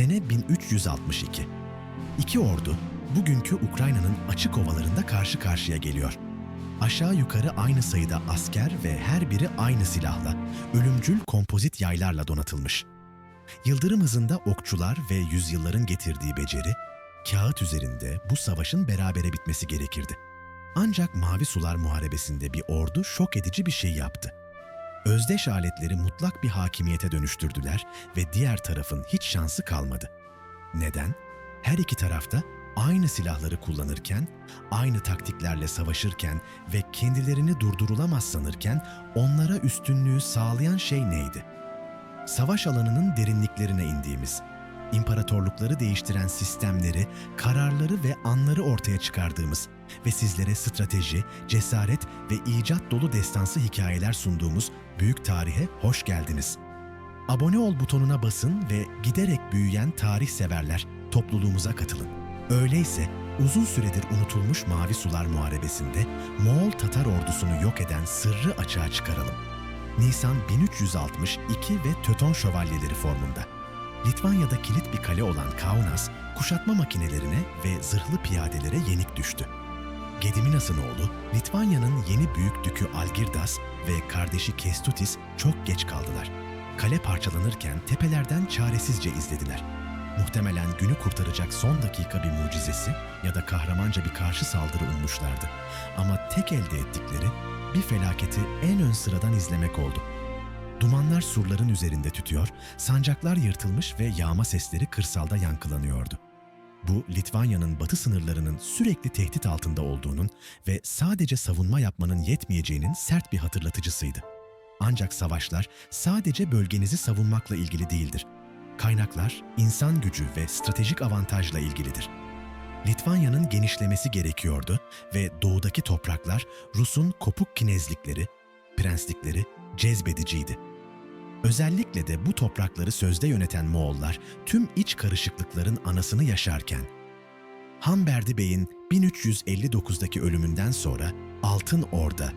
Sene 1362. İki ordu bugünkü Ukrayna'nın açık ovalarında karşı karşıya geliyor. Aşağı yukarı aynı sayıda asker ve her biri aynı silahla, ölümcül kompozit yaylarla donatılmış. Yıldırım hızında okçular ve yüzyılların getirdiği beceri, kağıt üzerinde bu savaşın berabere bitmesi gerekirdi. Ancak Mavi Sular Muharebesi'nde bir ordu şok edici bir şey yaptı. Özdeş aletleri mutlak bir hakimiyete dönüştürdüler ve diğer tarafın hiç şansı kalmadı. Neden? Her iki tarafta aynı silahları kullanırken, aynı taktiklerle savaşırken ve kendilerini durdurulamaz sanırken onlara üstünlüğü sağlayan şey neydi? Savaş alanının derinliklerine indiğimiz, imparatorlukları değiştiren sistemleri, kararları ve anları ortaya çıkardığımız ve sizlere strateji, cesaret ve icat dolu destansı hikayeler sunduğumuz büyük tarihe hoş geldiniz. Abone ol butonuna basın ve giderek büyüyen tarih severler topluluğumuza katılın. Öyleyse uzun süredir unutulmuş Mavi Sular Muharebesi'nde Moğol Tatar ordusunu yok eden sırrı açığa çıkaralım. Nisan 1362 ve Töton şövalyeleri formunda. Litvanya'da kilit bir kale olan Kaunas, kuşatma makinelerine ve zırhlı piyadelere yenik düştü. Gediminas'ın oğlu, Litvanya'nın yeni büyük dükü Algirdas ve kardeşi Kestutis çok geç kaldılar. Kale parçalanırken tepelerden çaresizce izlediler. Muhtemelen günü kurtaracak son dakika bir mucizesi ya da kahramanca bir karşı saldırı ummuşlardı. Ama tek elde ettikleri bir felaketi en ön sıradan izlemek oldu. Dumanlar surların üzerinde tütüyor, sancaklar yırtılmış ve yağma sesleri kırsalda yankılanıyordu. Bu, Litvanya'nın batı sınırlarının sürekli tehdit altında olduğunun ve sadece savunma yapmanın yetmeyeceğinin sert bir hatırlatıcısıydı. Ancak savaşlar sadece bölgenizi savunmakla ilgili değildir. Kaynaklar, insan gücü ve stratejik avantajla ilgilidir. Litvanya'nın genişlemesi gerekiyordu ve doğudaki topraklar Rus'un kopuk kinezlikleri, prenslikleri cezbediciydi. Özellikle de bu toprakları sözde yöneten Moğollar tüm iç karışıklıkların anasını yaşarken, Hamberdi Bey'in 1359'daki ölümünden sonra Altın Orda,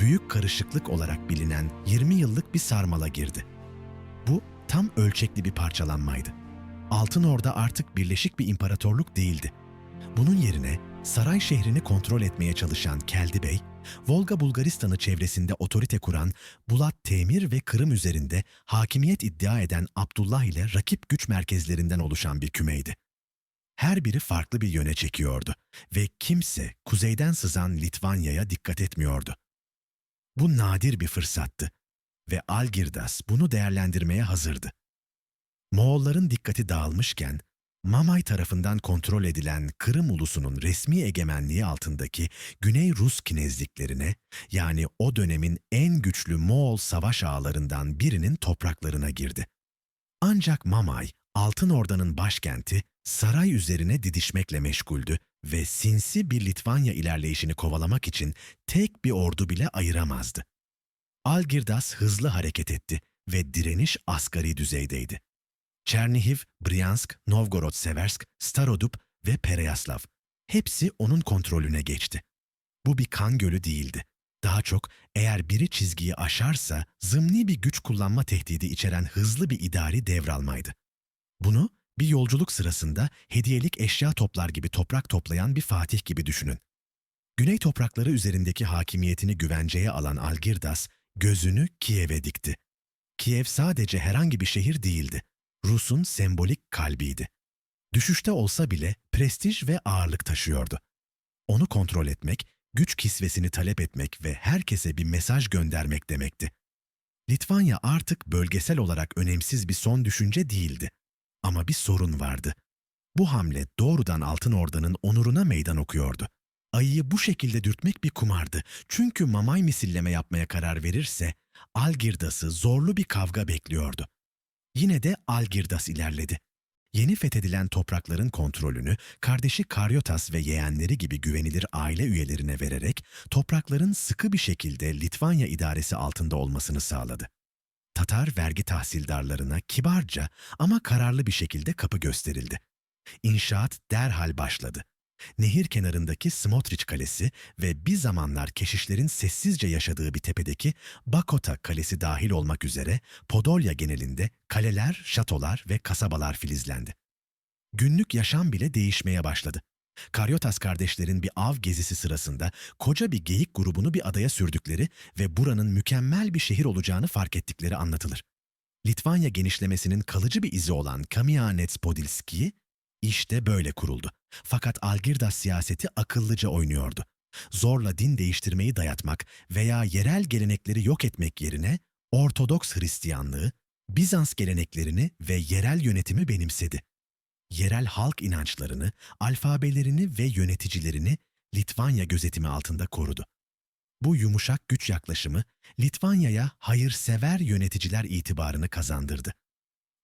büyük karışıklık olarak bilinen 20 yıllık bir sarmala girdi. Bu tam ölçekli bir parçalanmaydı. Altın Orda artık birleşik bir imparatorluk değildi. Bunun yerine saray şehrini kontrol etmeye çalışan Keldi Bey, Volga Bulgaristan'ı çevresinde otorite kuran Bulat Temir ve Kırım üzerinde hakimiyet iddia eden Abdullah ile rakip güç merkezlerinden oluşan bir kümeydi. Her biri farklı bir yöne çekiyordu ve kimse kuzeyden sızan Litvanya'ya dikkat etmiyordu. Bu nadir bir fırsattı ve Algirdas bunu değerlendirmeye hazırdı. Moğolların dikkati dağılmışken Mamay tarafından kontrol edilen Kırım ulusunun resmi egemenliği altındaki Güney Rus kinezliklerine, yani o dönemin en güçlü Moğol savaş ağlarından birinin topraklarına girdi. Ancak Mamay, Altın Orda'nın başkenti, saray üzerine didişmekle meşguldü ve sinsi bir Litvanya ilerleyişini kovalamak için tek bir ordu bile ayıramazdı. Algirdas hızlı hareket etti ve direniş asgari düzeydeydi. Çernihiv, Bryansk, Novgorod-Seversk, Starodub ve Pereyaslav hepsi onun kontrolüne geçti. Bu bir kan gölü değildi. Daha çok eğer biri çizgiyi aşarsa zımni bir güç kullanma tehdidi içeren hızlı bir idari devralmaydı. Bunu bir yolculuk sırasında hediyelik eşya toplar gibi toprak toplayan bir fatih gibi düşünün. Güney toprakları üzerindeki hakimiyetini güvenceye alan Algirdas gözünü Kiev'e dikti. Kiev sadece herhangi bir şehir değildi. Rus'un sembolik kalbiydi. Düşüşte olsa bile prestij ve ağırlık taşıyordu. Onu kontrol etmek, güç kisvesini talep etmek ve herkese bir mesaj göndermek demekti. Litvanya artık bölgesel olarak önemsiz bir son düşünce değildi. Ama bir sorun vardı. Bu hamle doğrudan Altın Orda'nın onuruna meydan okuyordu. Ayıyı bu şekilde dürtmek bir kumardı. Çünkü Mamay misilleme yapmaya karar verirse Algirdas'ı zorlu bir kavga bekliyordu. Yine de Algirdas ilerledi. Yeni fethedilen toprakların kontrolünü kardeşi Karyotas ve yeğenleri gibi güvenilir aile üyelerine vererek toprakların sıkı bir şekilde Litvanya idaresi altında olmasını sağladı. Tatar vergi tahsildarlarına kibarca ama kararlı bir şekilde kapı gösterildi. İnşaat derhal başladı. Nehir kenarındaki Smotriç Kalesi ve bir zamanlar keşişlerin sessizce yaşadığı bir tepedeki Bakota Kalesi dahil olmak üzere Podolya genelinde kaleler, şatolar ve kasabalar filizlendi. Günlük yaşam bile değişmeye başladı. Karyotas kardeşlerin bir av gezisi sırasında koca bir geyik grubunu bir adaya sürdükleri ve buranın mükemmel bir şehir olacağını fark ettikleri anlatılır. Litvanya genişlemesinin kalıcı bir izi olan Kamianets Podilski işte böyle kuruldu. Fakat Algirdas siyaseti akıllıca oynuyordu. Zorla din değiştirmeyi dayatmak veya yerel gelenekleri yok etmek yerine Ortodoks Hristiyanlığı, Bizans geleneklerini ve yerel yönetimi benimsedi. Yerel halk inançlarını, alfabelerini ve yöneticilerini Litvanya gözetimi altında korudu. Bu yumuşak güç yaklaşımı Litvanya'ya hayırsever yöneticiler itibarını kazandırdı.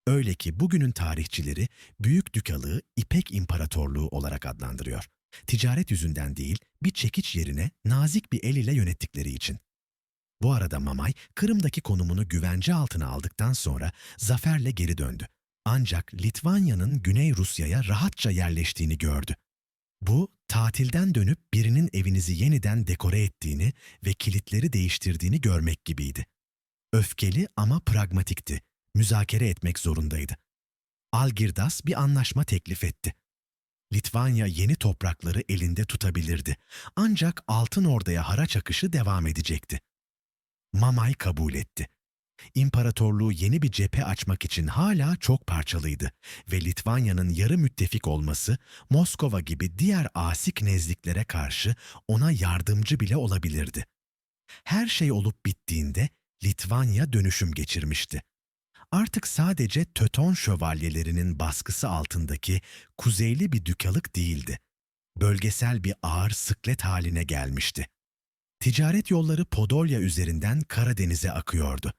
Öyle ki bugünün tarihçileri Büyük Dükalığı İpek İmparatorluğu olarak adlandırıyor. Ticaret yüzünden değil, bir çekiç yerine nazik bir el ile yönettikleri için. Bu arada Mamay, Kırım'daki konumunu güvence altına aldıktan sonra zaferle geri döndü. Ancak Litvanya'nın Güney Rusya'ya rahatça yerleştiğini gördü. Bu, tatilden dönüp birinin evinizi yeniden dekore ettiğini ve kilitleri değiştirdiğini görmek gibiydi. Öfkeli ama pragmatikti. Müzakere etmek zorundaydı. Algirdas bir anlaşma teklif etti. Litvanya yeni toprakları elinde tutabilirdi. Ancak Altın Ordu'ya haraç akışı devam edecekti. Mamay kabul etti. İmparatorluğu yeni bir cephe açmak için hala çok parçalıydı ve Litvanya'nın yarı müttefik olması Moskova gibi diğer asik nezliklere karşı ona yardımcı bile olabilirdi. Her şey olup bittiğinde Litvanya dönüşüm geçirmişti. Artık sadece Töton şövalyelerinin baskısı altındaki kuzeyli bir dükalık değildi. Bölgesel bir ağır sıklet haline gelmişti. Ticaret yolları Podolya üzerinden Karadeniz'e akıyordu.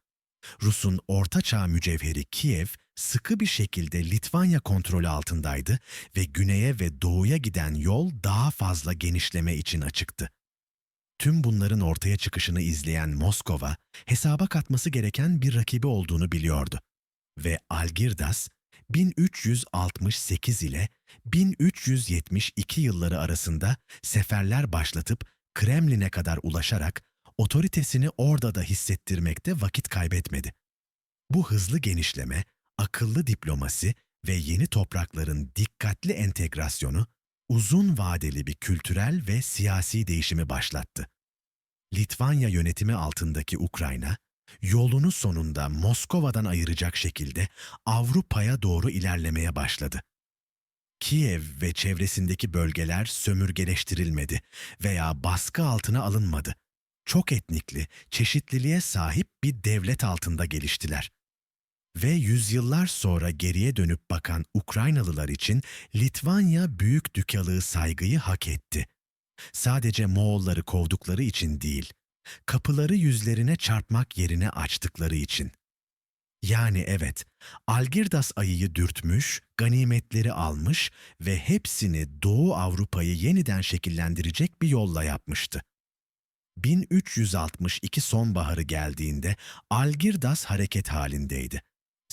Rus'un ortaçağ mücevheri Kiev sıkı bir şekilde Litvanya kontrolü altındaydı ve güneye ve doğuya giden yol daha fazla genişleme için açıktı. Tüm bunların ortaya çıkışını izleyen Moskova, hesaba katması gereken bir rakibi olduğunu biliyordu. Ve Algirdas, 1368 ile 1372 yılları arasında seferler başlatıp Kremlin'e kadar ulaşarak otoritesini orada da hissettirmekte vakit kaybetmedi. Bu hızlı genişleme, akıllı diplomasi ve yeni toprakların dikkatli entegrasyonu uzun vadeli bir kültürel ve siyasi değişimi başlattı. Litvanya yönetimi altındaki Ukrayna, yolunu sonunda Moskova'dan ayıracak şekilde Avrupa'ya doğru ilerlemeye başladı. Kiev ve çevresindeki bölgeler sömürgeleştirilmedi veya baskı altına alınmadı. Çok etnikli, çeşitliliğe sahip bir devlet altında geliştiler. Ve yüzyıllar sonra geriye dönüp bakan Ukraynalılar için Litvanya büyük dükalığı saygıyı hak etti. Sadece Moğolları kovdukları için değil, kapıları yüzlerine çarpmak yerine açtıkları için. Yani evet, Algirdas ayıyı dürtmüş, ganimetleri almış ve hepsini Doğu Avrupa'yı yeniden şekillendirecek bir yolla yapmıştı. 1362 sonbaharı geldiğinde Algirdas hareket halindeydi.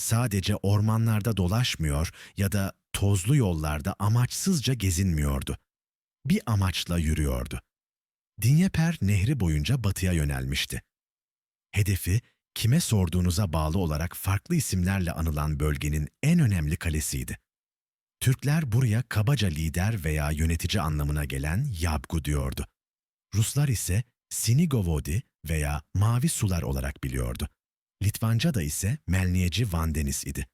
Sadece ormanlarda dolaşmıyor ya da tozlu yollarda amaçsızca gezinmiyordu. Bir amaçla yürüyordu. Dinyeper nehri boyunca batıya yönelmişti. Hedefi kime sorduğunuza bağlı olarak farklı isimlerle anılan bölgenin en önemli kalesiydi. Türkler buraya kabaca lider veya yönetici anlamına gelen Yabgu diyordu. Ruslar ise Sinigovodi veya Mavi Sular olarak biliyordu. Litvanca da ise Melniyeci Vandenis idi.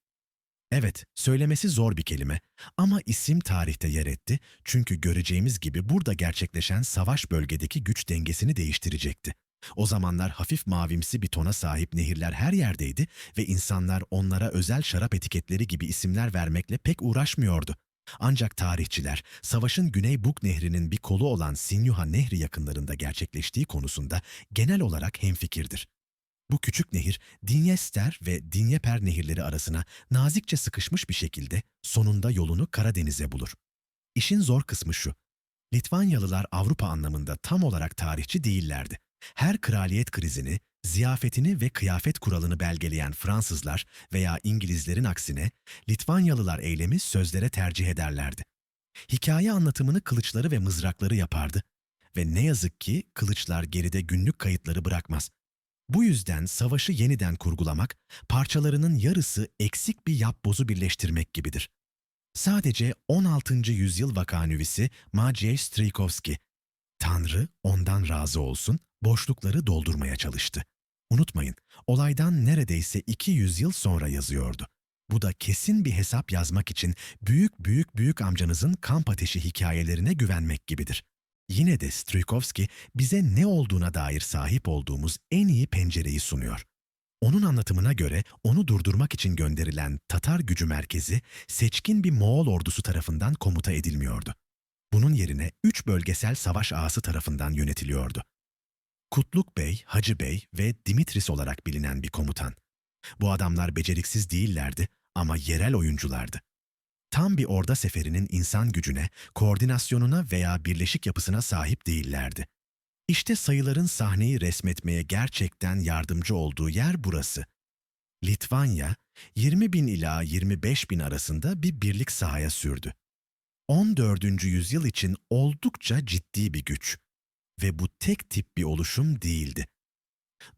Evet, söylemesi zor bir kelime ama isim tarihte yer etti çünkü göreceğimiz gibi burada gerçekleşen savaş bölgedeki güç dengesini değiştirecekti. O zamanlar hafif mavimsi bir tona sahip nehirler her yerdeydi ve insanlar onlara özel şarap etiketleri gibi isimler vermekle pek uğraşmıyordu. Ancak tarihçiler, savaşın Güney Bug Nehri'nin bir kolu olan Sinyuha Nehri yakınlarında gerçekleştiği konusunda genel olarak hemfikirdir. Bu küçük nehir, Dinyester ve Dinyeper nehirleri arasına nazikçe sıkışmış bir şekilde sonunda yolunu Karadeniz'e bulur. İşin zor kısmı şu, Litvanyalılar Avrupa anlamında tam olarak tarihçi değillerdi. Her kraliyet krizini, ziyafetini ve kıyafet kuralını belgeleyen Fransızlar veya İngilizlerin aksine Litvanyalılar eylemi sözlere tercih ederlerdi. Hikaye anlatımını kılıçları ve mızrakları yapardı ve ne yazık ki kılıçlar geride günlük kayıtları bırakmaz. Bu yüzden savaşı yeniden kurgulamak, parçalarının yarısı eksik bir yapbozu birleştirmek gibidir. Sadece 16. yüzyıl vakanüvisi Maciej Strijkowski. Tanrı ondan razı olsun, boşlukları doldurmaya çalıştı. Unutmayın, olaydan neredeyse 200 yıl sonra yazıyordu. Bu da kesin bir hesap yazmak için büyük büyük büyük amcanızın kamp ateşi hikayelerine güvenmek gibidir. Yine de Strijkowski bize ne olduğuna dair sahip olduğumuz en iyi pencereyi sunuyor. Onun anlatımına göre onu durdurmak için gönderilen Tatar gücü merkezi seçkin bir Moğol ordusu tarafından komuta edilmiyordu. Bunun yerine üç bölgesel savaş ağası tarafından yönetiliyordu. Kutluk Bey, Hacı Bey ve Dimitris olarak bilinen bir komutan. Bu adamlar beceriksiz değillerdi ama yerel oyunculardı. Tam bir orda seferinin insan gücüne, koordinasyonuna veya birleşik yapısına sahip değillerdi. İşte sayıların sahneyi resmetmeye gerçekten yardımcı olduğu yer burası. Litvanya, 20 bin ila 25 bin arasında bir birlik sahaya sürdü. 14. yüzyıl için oldukça ciddi bir güç. Ve bu tek tip bir oluşum değildi.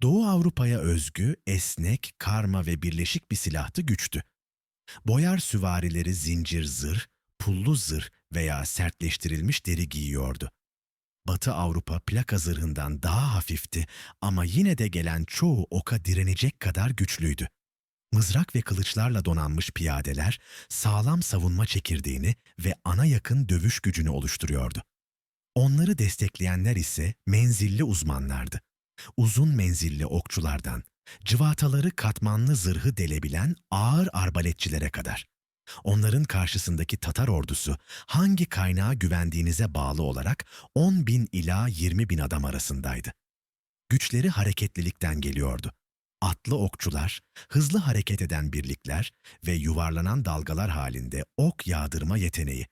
Doğu Avrupa'ya özgü, esnek, karma ve birleşik bir silahtı güçtü. Boyar süvarileri zincir zırh, pullu zırh veya sertleştirilmiş deri giyiyordu. Batı Avrupa plaka zırhından daha hafifti ama yine de gelen çoğu oka direnecek kadar güçlüydü. Mızrak ve kılıçlarla donanmış piyadeler sağlam savunma çekirdeğini ve ana yakın dövüş gücünü oluşturuyordu. Onları destekleyenler ise menzilli uzmanlardı. Uzun menzilli okçulardan, cıvataları katmanlı zırhı delebilen ağır arbaletçilere kadar. Onların karşısındaki Tatar ordusu hangi kaynağa güvendiğinize bağlı olarak 10 bin ila 20 bin adam arasındaydı. Güçleri hareketlilikten geliyordu. Atlı okçular, hızlı hareket eden birlikler ve yuvarlanan dalgalar halinde ok yağdırma yeteneği.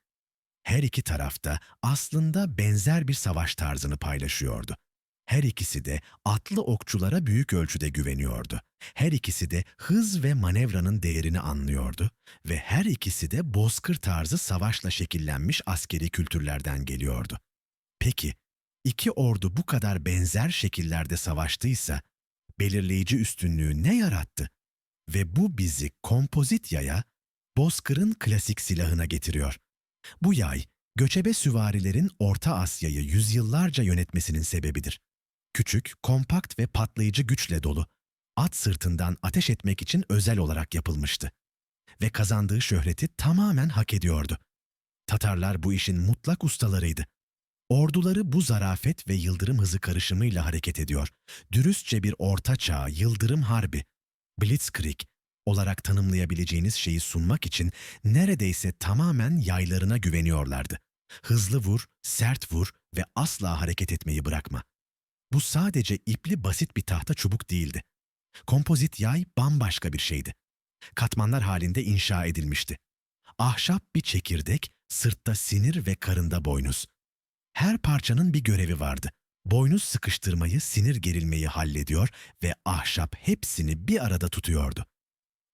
Her iki tarafta aslında benzer bir savaş tarzını paylaşıyordu. Her ikisi de atlı okçulara büyük ölçüde güveniyordu. Her ikisi de hız ve manevranın değerini anlıyordu ve her ikisi de bozkır tarzı savaşla şekillenmiş askeri kültürlerden geliyordu. Peki, iki ordu bu kadar benzer şekillerde savaştıysa, belirleyici üstünlüğü ne yarattı? Ve bu bizi kompozit yaya, bozkırın klasik silahına getiriyor. Bu yay, göçebe süvarilerin Orta Asya'yı yüzyıllarca yönetmesinin sebebidir. Küçük, kompakt ve patlayıcı güçle dolu, at sırtından ateş etmek için özel olarak yapılmıştı. Ve kazandığı şöhreti tamamen hak ediyordu. Tatarlar bu işin mutlak ustalarıydı. Orduları bu zarafet ve yıldırım hızı karışımıyla hareket ediyor. Dürüstçe bir orta çağ yıldırım harbi, blitzkrieg olarak tanımlayabileceğiniz şeyi sunmak için neredeyse tamamen yaylarına güveniyorlardı. Hızlı vur, sert vur ve asla hareket etmeyi bırakma. Bu sadece ipli basit bir tahta çubuk değildi. Kompozit yay bambaşka bir şeydi. Katmanlar halinde inşa edilmişti. Ahşap bir çekirdek, sırtta sinir ve karında boynuz. Her parçanın bir görevi vardı. Boynuz sıkıştırmayı, sinir gerilmeyi hallediyor ve ahşap hepsini bir arada tutuyordu.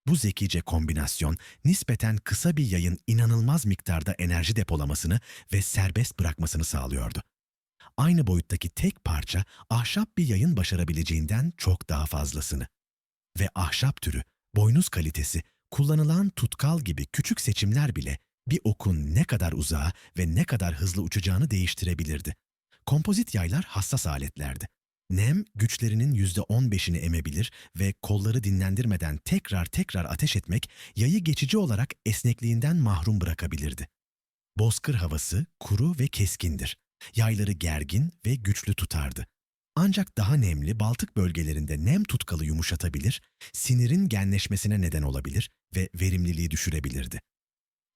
Bu zekice kombinasyon nispeten kısa bir yayın inanılmaz miktarda enerji depolamasını ve serbest bırakmasını sağlıyordu. Aynı boyuttaki tek parça ahşap bir yayın başarabileceğinden çok daha fazlasını. Ve ahşap türü, boynuz kalitesi, kullanılan tutkal gibi küçük seçimler bile bir okun ne kadar uzağa ve ne kadar hızlı uçacağını değiştirebilirdi. Kompozit yaylar hassas aletlerdi. Nem güçlerinin yüzde on beşini emebilir ve kolları dinlendirmeden tekrar tekrar ateş etmek yayı geçici olarak esnekliğinden mahrum bırakabilirdi. Bozkır havası kuru ve keskindir. Yayları gergin ve güçlü tutardı. Ancak daha nemli Baltık bölgelerinde nem tutkalı yumuşatabilir, sinirin genleşmesine neden olabilir ve verimliliği düşürebilirdi.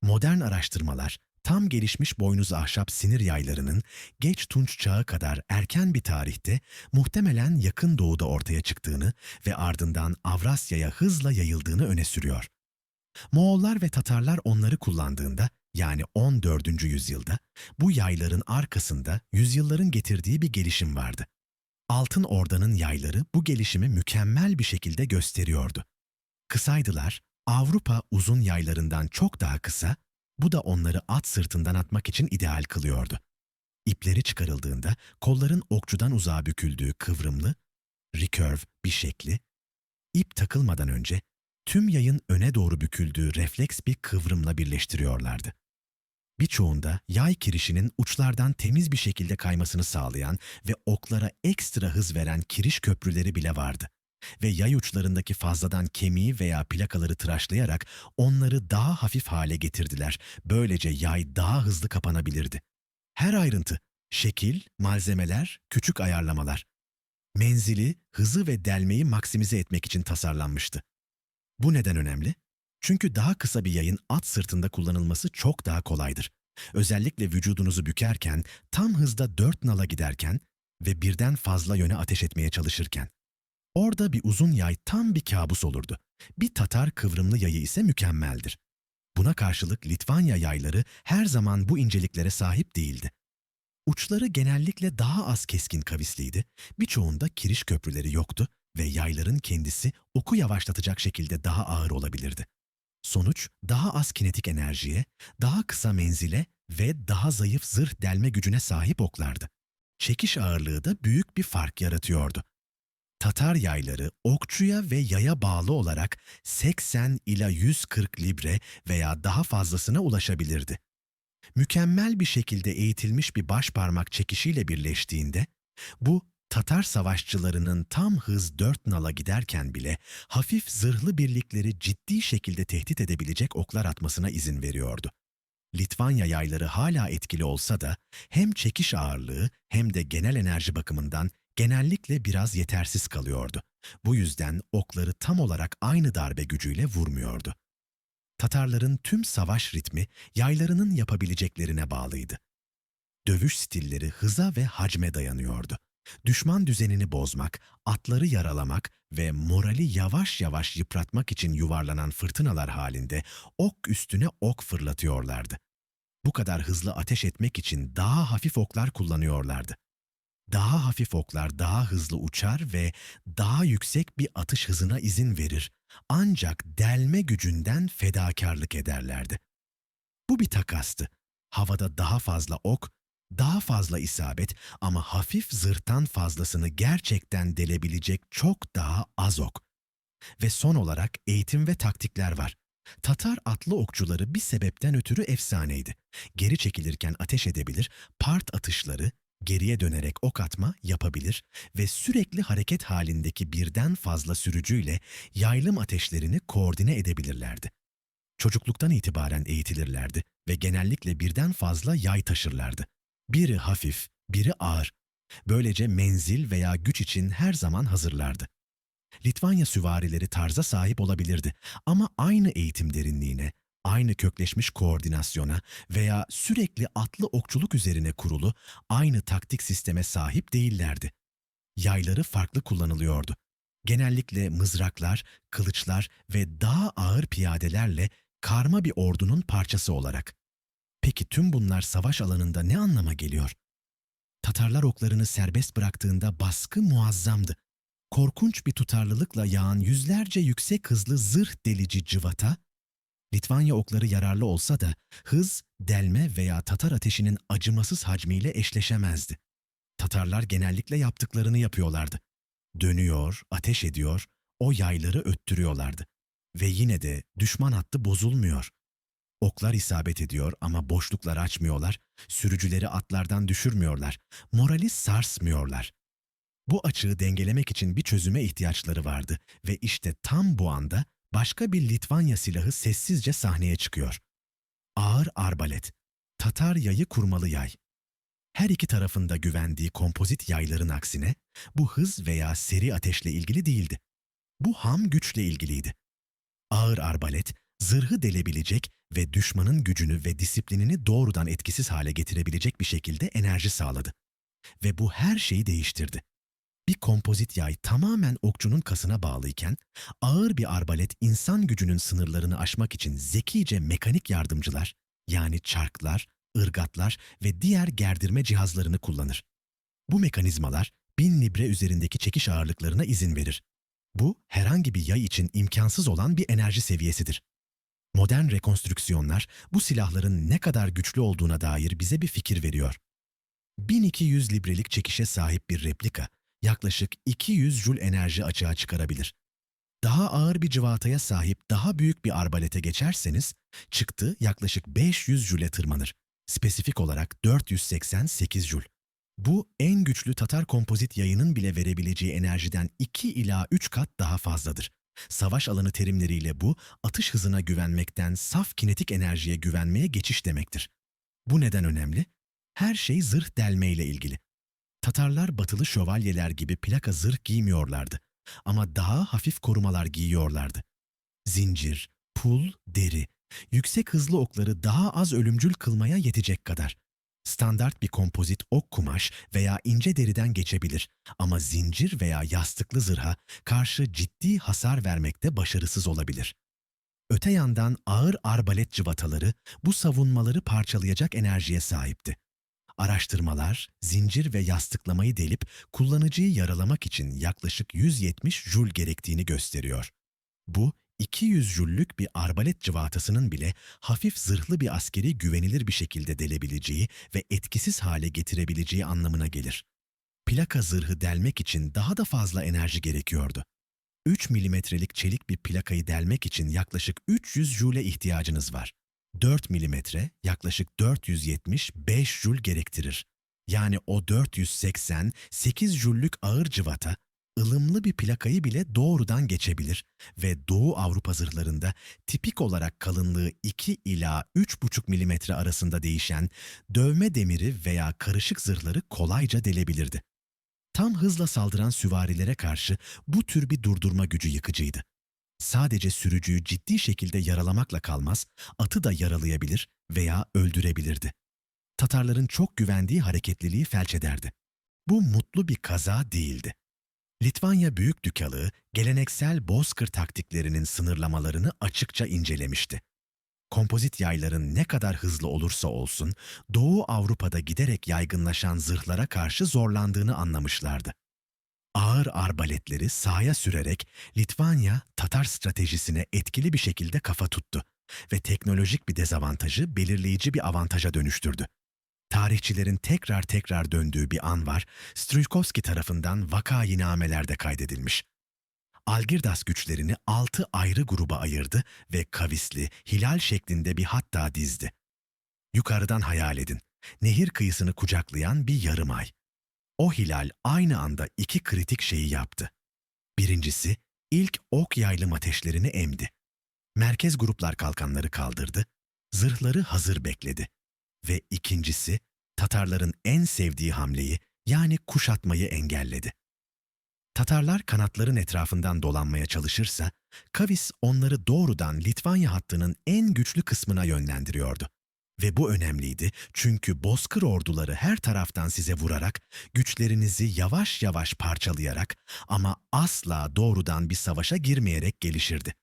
Modern araştırmalar, tam gelişmiş boynuz ahşap sinir yaylarının geç Tunç çağı kadar erken bir tarihte muhtemelen yakın doğuda ortaya çıktığını ve ardından Avrasya'ya hızla yayıldığını öne sürüyor. Moğollar ve Tatarlar onları kullandığında yani 14. yüzyılda bu yayların arkasında yüzyılların getirdiği bir gelişim vardı. Altın Orda'nın yayları bu gelişimi mükemmel bir şekilde gösteriyordu. Kısaydılar, Avrupa uzun yaylarından çok daha kısa, bu da onları at sırtından atmak için ideal kılıyordu. İpleri çıkarıldığında kolların okçudan uzağa büküldüğü kıvrımlı, recurve bir şekli, ip takılmadan önce tüm yayın öne doğru büküldüğü refleks bir kıvrımla birleştiriyorlardı. Birçoğunda yay kirişinin uçlardan temiz bir şekilde kaymasını sağlayan ve oklara ekstra hız veren kiriş köprüleri bile vardı. Ve yay uçlarındaki fazladan kemiği veya plakaları tıraşlayarak onları daha hafif hale getirdiler. Böylece yay daha hızlı kapanabilirdi. Her ayrıntı, şekil, malzemeler, küçük ayarlamalar. Menzili, hızı ve delmeyi maksimize etmek için tasarlanmıştı. Bu neden önemli? Çünkü daha kısa bir yayın at sırtında kullanılması çok daha kolaydır. Özellikle vücudunuzu bükerken, tam hızda dört nala giderken ve birden fazla yöne ateş etmeye çalışırken. Orada bir uzun yay tam bir kabus olurdu. Bir Tatar kıvrımlı yayı ise mükemmeldir. Buna karşılık Litvanya yayları her zaman bu inceliklere sahip değildi. Uçları genellikle daha az keskin kavisliydi, birçoğunda kiriş köprüleri yoktu ve yayların kendisi oku yavaşlatacak şekilde daha ağır olabilirdi. Sonuç daha az kinetik enerjiye, daha kısa menzile ve daha zayıf zırh delme gücüne sahip oklardı. Çekiş ağırlığı da büyük bir fark yaratıyordu. Tatar yayları okçuya ve yaya bağlı olarak 80 ila 140 libre veya daha fazlasına ulaşabilirdi. Mükemmel bir şekilde eğitilmiş bir baş parmak çekişiyle birleştiğinde bu Tatar savaşçılarının tam hız dört nala giderken bile hafif zırhlı birlikleri ciddi şekilde tehdit edebilecek oklar atmasına izin veriyordu. Litvanya yayları hala etkili olsa da hem çekiş ağırlığı hem de genel enerji bakımından genellikle biraz yetersiz kalıyordu. Bu yüzden okları tam olarak aynı darbe gücüyle vurmuyordu. Tatarların tüm savaş ritmi yaylarının yapabileceklerine bağlıydı. Dövüş stilleri hıza ve hacme dayanıyordu. Düşman düzenini bozmak, atları yaralamak ve morali yavaş yavaş yıpratmak için yuvarlanan fırtınalar halinde ok üstüne ok fırlatıyorlardı. Bu kadar hızlı ateş etmek için daha hafif oklar kullanıyorlardı. Daha hafif oklar daha hızlı uçar ve daha yüksek bir atış hızına izin verir. Ancak delme gücünden fedakarlık ederlerdi. Bu bir takastı. Havada daha fazla ok, daha fazla isabet ama hafif zırhtan fazlasını gerçekten delebilecek çok daha az ok. Ve son olarak eğitim ve taktikler var. Tatar atlı okçuları bir sebepten ötürü efsaneydi. Geri çekilirken ateş edebilir, part atışları, geriye dönerek ok atma yapabilir ve sürekli hareket halindeki birden fazla sürücüyle yaylım ateşlerini koordine edebilirlerdi. Çocukluktan itibaren eğitilirlerdi ve genellikle birden fazla yay taşırlardı. Biri hafif, biri ağır. Böylece menzil veya güç için her zaman hazırlardı. Litvanya süvarileri tarza sahip olabilirdi ama aynı eğitim derinliğine, aynı kökleşmiş koordinasyona veya sürekli atlı okçuluk üzerine kurulu aynı taktik sisteme sahip değillerdi. Yayları farklı kullanılıyordu. Genellikle mızraklar, kılıçlar ve daha ağır piyadelerle karma bir ordunun parçası olarak. Peki tüm bunlar savaş alanında ne anlama geliyor? Tatarlar oklarını serbest bıraktığında baskı muazzamdı. Korkunç bir tutarlılıkla yağan yüzlerce yüksek hızlı zırh delici cıvata, Litvanya okları yararlı olsa da hız, delme veya Tatar ateşinin acımasız hacmiyle eşleşemezdi. Tatarlar genellikle yaptıklarını yapıyorlardı. Dönüyor, ateş ediyor, o yayları öttürüyorlardı. Ve yine de düşman hattı bozulmuyor. Oklar isabet ediyor ama boşluklar açmıyorlar, sürücüleri atlardan düşürmüyorlar, morali sarsmıyorlar. Bu açığı dengelemek için bir çözüme ihtiyaçları vardı ve işte tam bu anda başka bir Litvanya silahı sessizce sahneye çıkıyor. Ağır arbalet, Tatar yayı kurmalı yay. Her iki tarafında güvendiği kompozit yayların aksine bu hız veya seri ateşle ilgili değildi. Bu ham güçle ilgiliydi. Ağır arbalet, zırhı delebilecek ve düşmanın gücünü ve disiplinini doğrudan etkisiz hale getirebilecek bir şekilde enerji sağladı. Ve bu her şeyi değiştirdi. Bir kompozit yay tamamen okçunun kasına bağlıyken, ağır bir arbalet insan gücünün sınırlarını aşmak için zekice mekanik yardımcılar, yani çarklar, ırgatlar ve diğer gerdirme cihazlarını kullanır. Bu mekanizmalar bin libre üzerindeki çekiş ağırlıklarına izin verir. Bu herhangi bir yay için imkansız olan bir enerji seviyesidir. Modern rekonstrüksiyonlar bu silahların ne kadar güçlü olduğuna dair bize bir fikir veriyor. 1200 librelik çekişe sahip bir replika yaklaşık 200 jül enerji açığa çıkarabilir. Daha ağır bir cıvataya sahip daha büyük bir arbalete geçerseniz çıktı yaklaşık 500 jüle tırmanır. Spesifik olarak 488 jül. Bu en güçlü Tatar kompozit yayının bile verebileceği enerjiden 2 ila 3 kat daha fazladır. Savaş alanı terimleriyle bu, atış hızına güvenmekten saf kinetik enerjiye güvenmeye geçiş demektir. Bu neden önemli? Her şey zırh delmeyle ilgili. Tatarlar batılı şövalyeler gibi plaka zırh giymiyorlardı ama daha hafif korumalar giyiyorlardı. Zincir, pul, deri, yüksek hızlı okları daha az ölümcül kılmaya yetecek kadar. Standart bir kompozit ok kumaş veya ince deriden geçebilir ama zincir veya yastıklı zırha karşı ciddi hasar vermekte başarısız olabilir. Öte yandan ağır arbalet cıvataları bu savunmaları parçalayacak enerjiye sahipti. Araştırmalar, zincir ve yastıklamayı delip kullanıcıyı yaralamak için yaklaşık 170 jül gerektiğini gösteriyor. Bu, 200 jüllük bir arbalet cıvatasının bile hafif zırhlı bir askeri güvenilir bir şekilde delebileceği ve etkisiz hale getirebileceği anlamına gelir. Plaka zırhı delmek için daha da fazla enerji gerekiyordu. 3 milimetrelik çelik bir plakayı delmek için yaklaşık 300 jüle ihtiyacınız var. 4 milimetre yaklaşık 475 jül gerektirir. Yani o 480 8 jüllük ağır cıvata ılımlı bir plakayı bile doğrudan geçebilir ve Doğu Avrupa zırhlarında tipik olarak kalınlığı 2 ila 3,5 milimetre arasında değişen dövme demiri veya karışık zırhları kolayca delebilirdi. Tam hızla saldıran süvarilere karşı bu tür bir durdurma gücü yıkıcıydı. Sadece sürücüyü ciddi şekilde yaralamakla kalmaz, atı da yaralayabilir veya öldürebilirdi. Tatarların çok güvendiği hareketliliği felç ederdi. Bu mutlu bir kaza değildi. Litvanya Büyük Dükalığı geleneksel bozkır taktiklerinin sınırlamalarını açıkça incelemişti. Kompozit yayların ne kadar hızlı olursa olsun Doğu Avrupa'da giderek yaygınlaşan zırhlara karşı zorlandığını anlamışlardı. Ağır arbaletleri sahaya sürerek Litvanya Tatar stratejisine etkili bir şekilde kafa tuttu ve teknolojik bir dezavantajı belirleyici bir avantaja dönüştürdü. Tarihçilerin tekrar tekrar döndüğü bir an var, Struykovski tarafından vakayinamelerde kaydedilmiş. Algirdas güçlerini altı ayrı gruba ayırdı ve kavisli, hilal şeklinde bir hatta dizdi. Yukarıdan hayal edin, nehir kıyısını kucaklayan bir yarım ay. O hilal aynı anda iki kritik şeyi yaptı. Birincisi, ilk ok yaylım ateşlerini emdi. Merkez gruplar kalkanları kaldırdı, zırhları hazır bekledi. Ve ikincisi, Tatarların en sevdiği hamleyi yani kuşatmayı engelledi. Tatarlar kanatların etrafından dolanmaya çalışırsa, Kavis onları doğrudan Litvanya hattının en güçlü kısmına yönlendiriyordu. Ve bu önemliydi çünkü bozkır orduları her taraftan size vurarak, güçlerinizi yavaş yavaş parçalayarak ama asla doğrudan bir savaşa girmeyerek gelişirdi.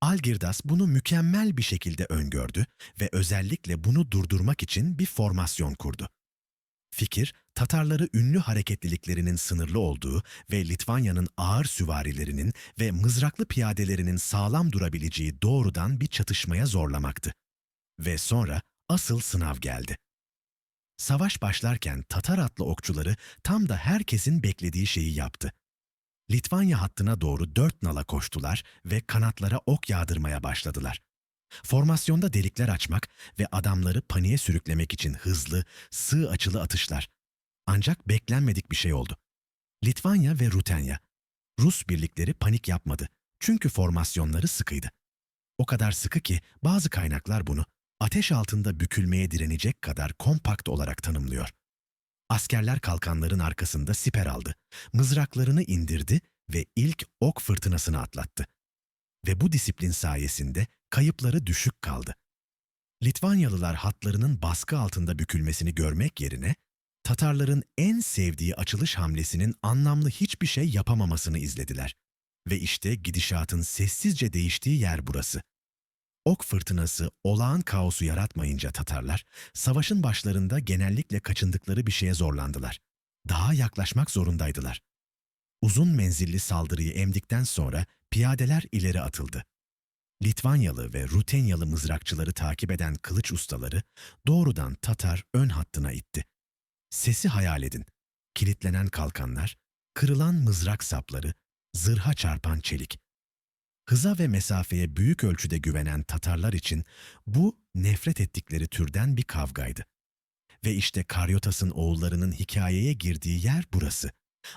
Algirdas bunu mükemmel bir şekilde öngördü ve özellikle bunu durdurmak için bir formasyon kurdu. Fikir, Tatarları ünlü hareketliliklerinin sınırlı olduğu ve Litvanya'nın ağır süvarilerinin ve mızraklı piyadelerinin sağlam durabileceği doğrudan bir çatışmaya zorlamaktı. Ve sonra asıl sınav geldi. Savaş başlarken Tatar atlı okçuları tam da herkesin beklediği şeyi yaptı. Litvanya hattına doğru dört nala koştular ve kanatlara ok yağdırmaya başladılar. Formasyonda delikler açmak ve adamları paniğe sürüklemek için hızlı, sığ açılı atışlar. Ancak beklenmedik bir şey oldu. Litvanya ve Rutenya. Rus birlikleri panik yapmadı. Çünkü formasyonları sıkıydı. O kadar sıkı ki bazı kaynaklar bunu ateş altında bükülmeye direnecek kadar kompakt olarak tanımlıyor. Askerler kalkanların arkasında siper aldı, mızraklarını indirdi ve ilk ok fırtınasını atlattı. Ve bu disiplin sayesinde kayıpları düşük kaldı. Litvanyalılar hatlarının baskı altında bükülmesini görmek yerine, Tatarların en sevdiği açılış hamlesinin anlamlı hiçbir şey yapamamasını izlediler. Ve işte gidişatın sessizce değiştiği yer burası. Ok fırtınası olağan kaosu yaratmayınca Tatarlar, savaşın başlarında genellikle kaçındıkları bir şeye zorlandılar. Daha yaklaşmak zorundaydılar. Uzun menzilli saldırıyı emdikten sonra piyadeler ileri atıldı. Litvanyalı ve Rutenyalı mızrakçıları takip eden kılıç ustaları doğrudan Tatar ön hattına itti. Sesi hayal edin. Kilitlenen kalkanlar, kırılan mızrak sapları, zırha çarpan çelik. Hıza ve mesafeye büyük ölçüde güvenen Tatarlar için bu nefret ettikleri türden bir kavgaydı. Ve işte Karyotas'ın oğullarının hikayeye girdiği yer burası.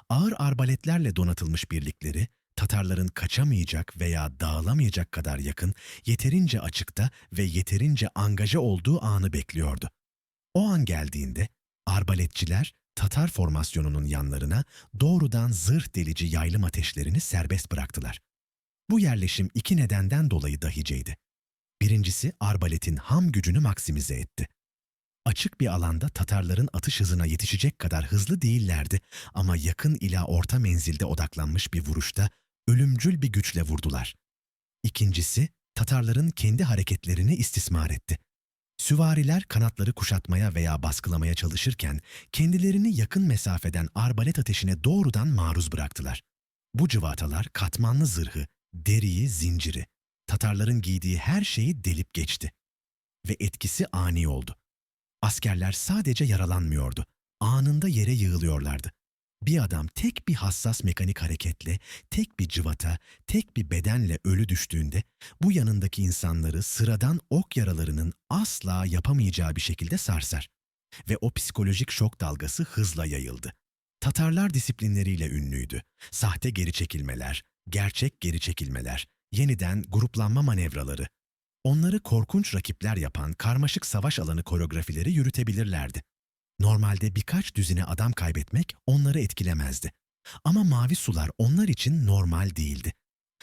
Ağır arbaletlerle donatılmış birlikleri, Tatarların kaçamayacak veya dağılamayacak kadar yakın, yeterince açıkta ve yeterince angaja olduğu anı bekliyordu. O an geldiğinde arbaletçiler Tatar formasyonunun yanlarına doğrudan zırh delici yaylım ateşlerini serbest bıraktılar. Bu yerleşim iki nedenden dolayı dahiceydi. Birincisi arbaletin ham gücünü maksimize etti. Açık bir alanda Tatarların atış hızına yetişecek kadar hızlı değillerdi ama yakın ila orta menzilde odaklanmış bir vuruşta ölümcül bir güçle vurdular. İkincisi, Tatarların kendi hareketlerini istismar etti. Süvariler kanatları kuşatmaya veya baskılamaya çalışırken kendilerini yakın mesafeden arbalet ateşine doğrudan maruz bıraktılar. Bu cıvatalar katmanlı zırhı, deriyi, zinciri, Tatarların giydiği her şeyi delip geçti. Ve etkisi ani oldu. Askerler sadece yaralanmıyordu, anında yere yığılıyorlardı. Bir adam tek bir hassas mekanik hareketle, tek bir cıvata, tek bir bedenle ölü düştüğünde bu yanındaki insanları sıradan ok yaralarının asla yapamayacağı bir şekilde sarsar. Ve o psikolojik şok dalgası hızla yayıldı. Tatarlar disiplinleriyle ünlüydü. Sahte geri çekilmeler, gerçek geri çekilmeler, yeniden gruplanma manevraları. Onları korkunç rakipler yapan karmaşık savaş alanı koreografileri yürütebilirlerdi. Normalde birkaç düzine adam kaybetmek onları etkilemezdi. Ama mavi sular onlar için normal değildi.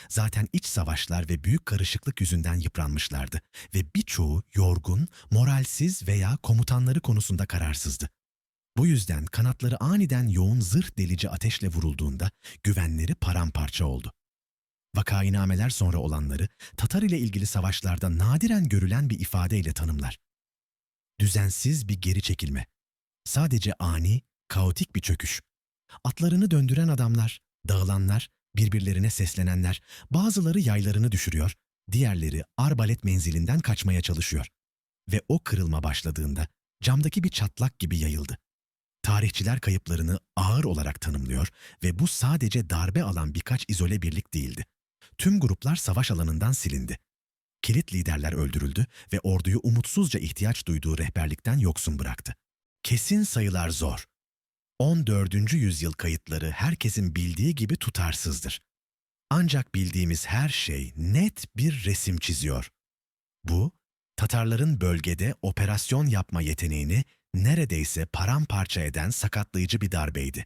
Zaten iç savaşlar ve büyük karışıklık yüzünden yıpranmışlardı ve birçoğu yorgun, moralsiz veya komutanları konusunda kararsızdı. Bu yüzden kanatları aniden yoğun zırh delici ateşle vurulduğunda güvenleri paramparça oldu. Vakainameler sonra olanları Tatar ile ilgili savaşlarda nadiren görülen bir ifadeyle tanımlar. Düzensiz bir geri çekilme. Sadece ani, kaotik bir çöküş. Atlarını döndüren adamlar, dağılanlar, birbirlerine seslenenler, bazıları yaylarını düşürüyor, diğerleri arbalet menzilinden kaçmaya çalışıyor. Ve o kırılma başladığında camdaki bir çatlak gibi yayıldı. Tarihçiler kayıplarını ağır olarak tanımlıyor ve bu sadece darbe alan birkaç izole birlik değildi. Tüm gruplar savaş alanından silindi. Kilit liderler öldürüldü ve orduyu umutsuzca ihtiyaç duyduğu rehberlikten yoksun bıraktı. Kesin sayılar zor. 14. yüzyıl kayıtları herkesin bildiği gibi tutarsızdır. Ancak bildiğimiz her şey net bir resim çiziyor. Bu, Tatarların bölgede operasyon yapma yeteneğini neredeyse paramparça eden sakatlayıcı bir darbeydi.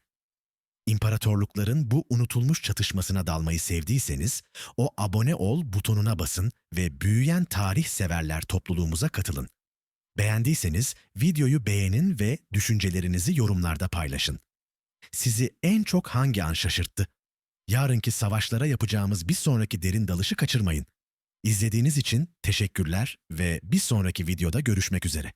İmparatorlukların bu unutulmuş çatışmasına dalmayı sevdiyseniz, o abone ol butonuna basın ve büyüyen tarih severler topluluğumuza katılın. Beğendiyseniz videoyu beğenin ve düşüncelerinizi yorumlarda paylaşın. Sizi en çok hangi an şaşırttı? Yarınki savaşlara yapacağımız bir sonraki derin dalışı kaçırmayın. İzlediğiniz için teşekkürler ve bir sonraki videoda görüşmek üzere.